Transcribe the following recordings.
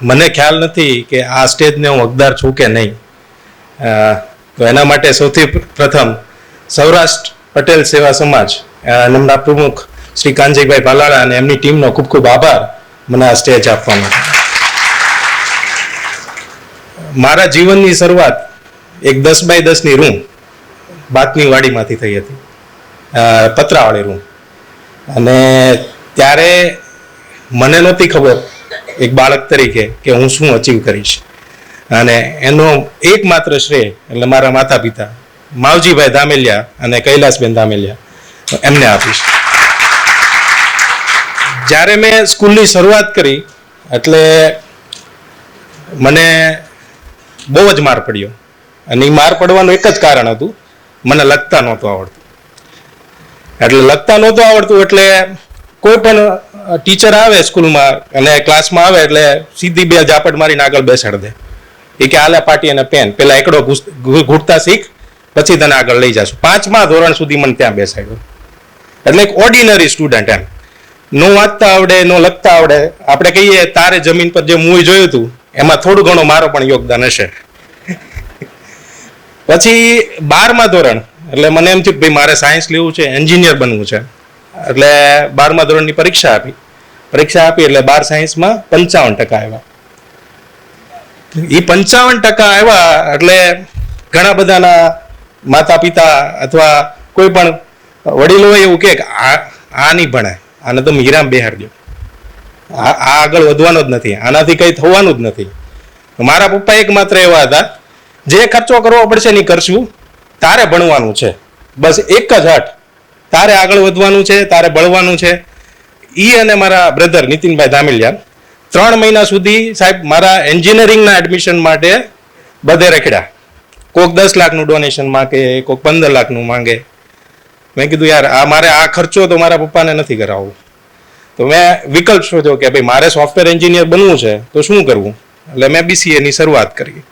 મને ખ્યાલ નથી કે આ સ્ટેજને હું હકદાર છું કે નહીં. તો એના માટે સૌથી પ્રથમ સૌરાષ્ટ્ર પટેલ સેવા સમાજ એમના પ્રમુખ શ્રી કાનજીભાઈ પાલાળા અને એમની ટીમનો ખૂબ ખૂબ આભાર મને આ સ્ટેજ આપવાનો. મારા જીવનની શરૂઆત એક દસ બાય દસની રૂમ બાતની વાડીમાંથી થઈ હતી. પતરાવાળી રૂમ. અને ત્યારે મને નહોતી ખબર એક બાળક તરીકે કે હું શું અચીવ કરીશ. અને એનો એકમાત્ર શ્રેય એટલે મારા માતા પિતા માવજીભાઈ ધામેલિયા અને કૈલાસબેન ધામેલિયા એમને આપીશ. જ્યારે મેં સ્કૂલની શરૂઆત કરી, એટલે મને બહુ જ માર પડ્યો. અને એ માર પડવાનું એક જ કારણ હતું, મને લખતા નહોતું આવડતું. એટલે લખતા નહોતું આવડતું એટલે કોઈ પણ ટીચર આવે સ્કૂલમાં અને ક્લાસમાં આવે એટલે સીધી બે ઝાપટ મારીને આગળ બેસાડ દે. એ કે આલે પાટી અને પેન પેલા એકડો ઘૂંટતા શીખ, પછી તને આગળ લઈ જશું. પાંચમા ધોરણ સુધી મને ત્યાં બેસાડ્યો. એટલે એક ઓર્ડિનરી સ્ટુડન્ટ એમ. નો વાંચતા આવડે, નો લખતા આવડે. આપણે કહીએ, તારે જમીન પર જે મૂવી જોયું હતું, એમાં થોડું ઘણું મારો પણ યોગદાન હશે. પછી બારમા ધોરણ, એટલે મને એમ થયું કે ભાઈ મારે સાયન્સ લેવું છે એન્જિનિયર બનવું છે. એટલે બારમા ધોરણની પરીક્ષા આપી. પરીક્ષા આપી એટલે બાર સાયન્સમાં પંચાવન ટકા આવ્યા. એ પંચાવન ટકા આવ્યા એટલે ઘણા બધાના માતા પિતા અથવા કોઈ પણ વડીલો એવું કે આ આ નહીં ભણાય આને તો હીરામ બેહારજો આ આગળ વધવાનો જ નથી. આનાથી કંઈ થવાનું જ નથી. મારા પપ્પા એકમાત્ર એવા હતા. જે ખર્ચો કરવો પડશે નહીં કરશું. તારે ભણવાનું છે. બસ એક જ હટ તારે આગળ વધવાનું છે, તારે બળવાનું છે. ઈ અને મારા બ્રધર નીતિનભાઈ ધામિલિયા ત્રણ મહિના સુધી સાહેબ મારા એન્જિનિયરિંગના એડમિશન માટે બધે રખડ્યા. કોક દસ લાખનું ડોનેશન માંગે, કોક પંદર લાખનું માંગે. મેં કીધું, યાર, આ મારે આ ખર્ચો તો મારા પપ્પાને નથી કરાવવો. તો મેં વિકલ્પ શોધ્યો કે ભાઈ, મારે સોફ્ટવેર એન્જિનિયર બનવું છે, તો શું કરવું? એટલે મેં બીસીએની શરૂઆત કરી.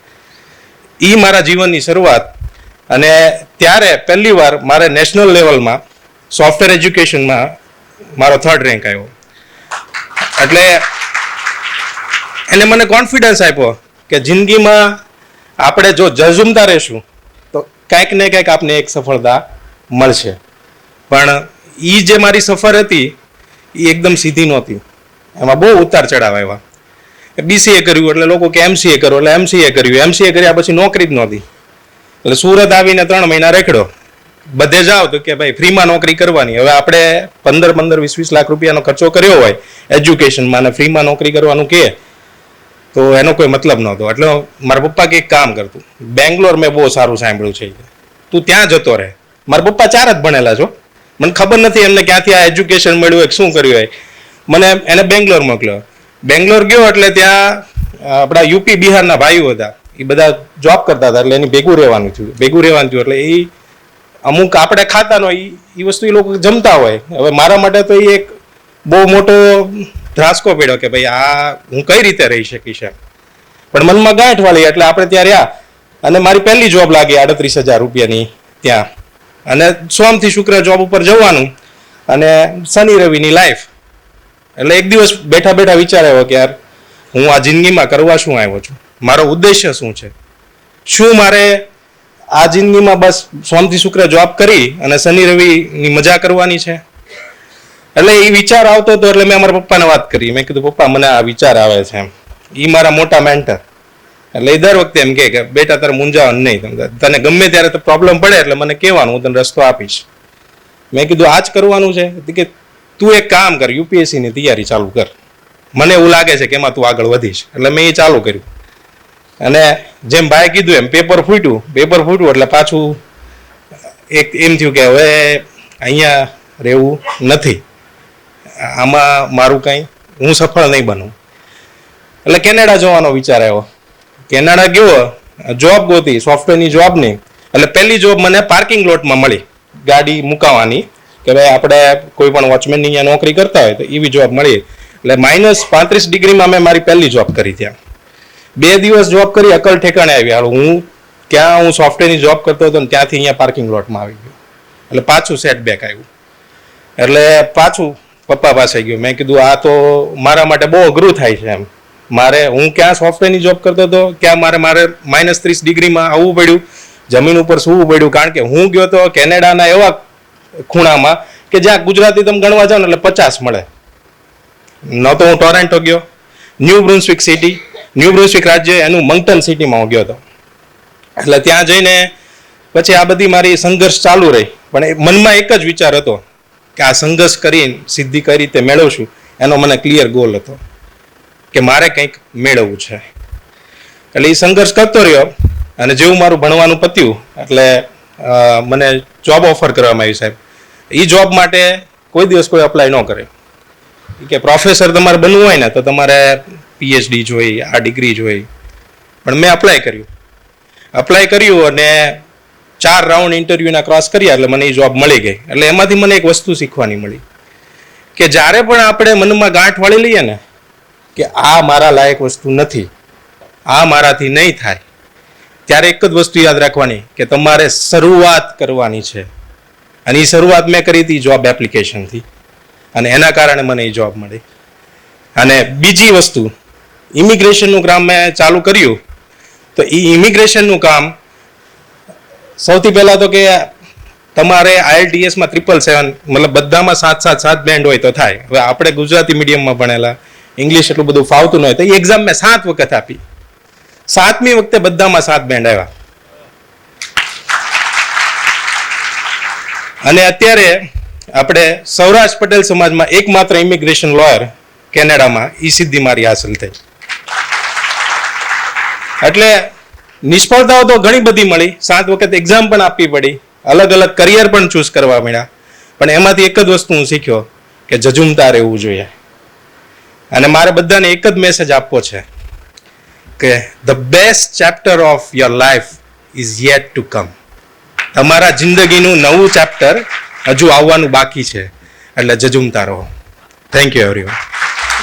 એ મારા જીવનની શરૂઆત અને ત્યારે પહેલી વાર મારે નેશનલ લેવલમાં સોફ્ટવેર એજ્યુકેશનમાં મારો થર્ડ રેન્ક આવ્યો. એટલે એને મને કોન્ફિડન્સ આપ્યો કે જિંદગીમાં આપણે જો જઝુમતા રહેશું, તો કાંઈક ને કાંઈક આપને એક સફળતા મળશે. પણ એ જે મારી સફર હતી એ એકદમ સીધી નહોતી. એમાં બહુ ઉતાર ચડાવ આવ્યા. બીસીએ કર્યું, એટલે લોકો કે એમસીએ કરો, એટલે એમસીએ કર્યું. એમસીએ કર્યા પછી નોકરી જ નહોતી. એટલે સુરત આવીને ત્રણ મહિના રેખડો બધે જાઓ તો કે ભાઈ ફ્રીમાં નોકરી કરવાની. હવે આપણે પંદર પંદર વીસ વીસ લાખ રૂપિયાનો ખર્ચો કર્યો હોય એજ્યુકેશનમાં અને ફ્રીમાં નોકરી કરવાનું કે, તો એનો કોઈ મતલબ નહોતો. એટલે મારા પપ્પા કે એક કામ કરતું. બેંગ્લોર મેં બહુ સારું સાંભળ્યું છે. તું ત્યાં જતો રહે. મારા પપ્પા ચાર જ ભણેલા છો. મને ખબર નથી એમને ક્યાંથી આ એજ્યુકેશન મળ્યું હોય શું કર્યું હોય. મને એને બેંગ્લોર મોકલ્યો. બેંગ્લોર ગયો એટલે ત્યાં આપણા યુપી બિહારના ભાઈઓ હતા. એ બધા જોબ કરતા હતા એટલે એની ભેગું રહેવાનું થયું. ભેગું રહેવાનું થયું એટલે એ અમુક આપણે ખાતા નો એ વસ્તુ એ લોકો જમતા હોય. હવે મારા માટે તો એ એક બહુ મોટો ધ્રાસકો પડ્યો કે ભાઈ આ હું કઈ રીતે રહી શકીશ પણ મનમાં ગાંઠ વાળી એટલે આપણે ત્યાં રહ્યા. અને મારી પહેલી જોબ લાગી આડત્રીસ હજાર રૂપિયાની ત્યાં. અને સોમથી શુક્ર જોબ ઉપર જવાનું. અને શનિ રવિની લાઈફ એટલે એક દિવસ બેઠા બેઠા વિચાર આવ્યો કે યાર, હું આ જિંદગીમાં કરવા શું આવ્યો છું? મારો ઉદ્દેશ્ય શું છે? શું મારે આ જિંદગીમાં બસ સોમથી શુક્ર જોબ કરી અને શનિ રવિની મજા કરવાની છે. એટલે એ વિચાર આવતો હતો એટલે મેં અમારા પપ્પાને વાત કરી. મેં કીધું, પપ્પા, મને આ વિચાર આવે છે. એમ એ મારા મોટા મેન્ટર એટલે એ દર વખતે એમ કે બેટા, તારે મૂંઝાવાનું નહીં. તને ગમે ત્યારે તો પ્રોબ્લેમ પડે એટલે મને કહેવાનું, હું તને રસ્તો આપીશ. મેં કીધું આ જ કરવાનું છે. કે, તું એક કામ કર, યુપીએસસીની તૈયારી ચાલુ કર. મને એવું લાગે છે કે એમાં તું આગળ વધીશ. એટલે મેં એ ચાલુ કર્યું. અને જેમ ભાઈ કીધું એમ પેપર ફૂટ્યું. પેપર ફૂટ્યું એટલે પાછું એક એમ થયું કે હવે અહીંયા રહેવું નથી. આમાં મારું કંઈ, હું સફળ નહીં બનું. એટલે કેનેડા જવાનો વિચાર આવ્યો. કેનેડા ગયો જોબ ગોતી સોફ્ટવેરની જોબની એટલે પહેલી જોબ મને પાર્કિંગ લોટમાં મળી. ગાડી મુકાવાની, કે ભાઈ આપણે કોઈ પણ વોચમેનની અહીંયા નોકરી કરતા હોય તો એવી જોબ મળી. એટલે માઇનસ પાંત્રીસ ડિગ્રીમાં મેં મારી પહેલી જોબ કરી ત્યાં. બે દિવસ જોબ કરી અકલ ઠેકાણે આવી. હાલ, હું ક્યાં હું સોફ્ટવેરની જોબ કરતો હતો ને ત્યાંથી અહીંયા પાર્કિંગ લોટમાં આવી ગયો. એટલે પાછું સેટબેક આવ્યું. એટલે પાછું પપ્પા પાસે ગયું. મેં કીધું, આ તો મારા માટે બહુ અઘરું થાય છે એમ. મારે, હું ક્યાં સોફ્ટવેરની જોબ કરતો હતો? ક્યાં મારે મારે માઇનસ ત્રીસ ડિગ્રીમાં આવવું પડ્યું? જમીન ઉપર સૂવું પડ્યું? કારણ કે હું ગયો તો કેનેડાના એવા ખૂણામાં કે જ્યાં ગુજરાતી તમે ગણવા જાઓ ને એટલે પચાસ મળે. ન તો હું ટોરેન્ટો ગયો. New Brunswick city New Brunswick રાજ્ય એનું મંગટન સિટીમાં હું ગયો હતો. એટલે ત્યાં જઈને પછી આ બધી મારી સંઘર્ષ ચાલુ રહી. પણ મનમાં એક જ વિચાર હતો કે આ સંઘર્ષ કરીને સિદ્ધિ કઈ રીતે મેળવશું? એનો મને ક્લિયર ગોલ હતો કે મારે કંઈક મેળવવું છે. એટલે એ સંઘર્ષ કરતો રહ્યો અને જેવું મારું ભણવાનું પત્યું, એટલે મને જોબ ઓફર કરવામાં આવી સાહેબ. એ જોબ માટે કોઈ દિવસ કોઈ અપ્લાય ન કરે કે પ્રોફેસર તમારે બનવું હોય ને તો તમારે પીએચડી જોઈ, આ ડિગ્રી જોઈ. પણ મેં અપ્લાય કર્યું. અપ્લાય કર્યું અને ચાર રાઉન્ડ ઇન્ટરવ્યુના ક્રોસ કર્યા એટલે મને એ જોબ મળી ગઈ. એટલે એમાંથી મને એક વસ્તુ શીખવાની મળી. કે જ્યારે પણ આપણે મનમાં ગાંઠ વાળી લઈએ ને, કે આ મારા લાયક વસ્તુ નથી, આ મારાથી નહીં થાય, ત્યારે એક જ વસ્તુ યાદ રાખવાની કે તમારે શરૂઆત કરવાની છે. અને એ શરૂઆત મેં કરી હતી જોબ એપ્લિકેશનથી અને એના કારણે મને એ જોબ મળી. અને બીજી વસ્તુ ઇમિગ્રેશનનું કામ મેં ચાલુ કર્યું. તો એ ઇમિગ્રેશનનું કામ સૌથી પહેલાં તો કે તમારે આઈએલટીએસમાં ત્રિપલ સેવન મતલબ બધામાં સાત સાત સાત બેન્ડ હોય તો થાય. હવે આપણે ગુજરાતી મીડિયમમાં ભણેલા ઇંગ્લિશ એટલું બધું ફાવતું ન હોય. તો એ એક્ઝામ મેં સાત વખત આપી. સાતમી વખતે બધામાં સાત બેન્ડ આવ્યા. અને અત્યારે આપણે સૌરાષ્ટ્ર પટેલ સમાજમાં એકમાત્ર ઇમિગ્રેશન લોયર કેનેડામાં એ સિદ્ધિ મારી હાંસલ થઈ. એટલે નિષ્ફળતાઓ તો ઘણી બધી મળી. સાત વખત એક્ઝામ પણ આપવી પડી. અલગ અલગ કરિયર પણ ચૂઝ કરવા મળ્યા. પણ એમાંથી એક જ વસ્તુ હું શીખ્યો કે જજુમતા રહેવું જોઈએ. અને મારે બધાને એક જ મેસેજ આપવો છે કે the best chapter of your life is yet to come તમારા જિંદગીનું નવું ચેપ્ટર હજુ આવવાનું બાકી છે. એટલે જજુમતા રહો. Thank you everyone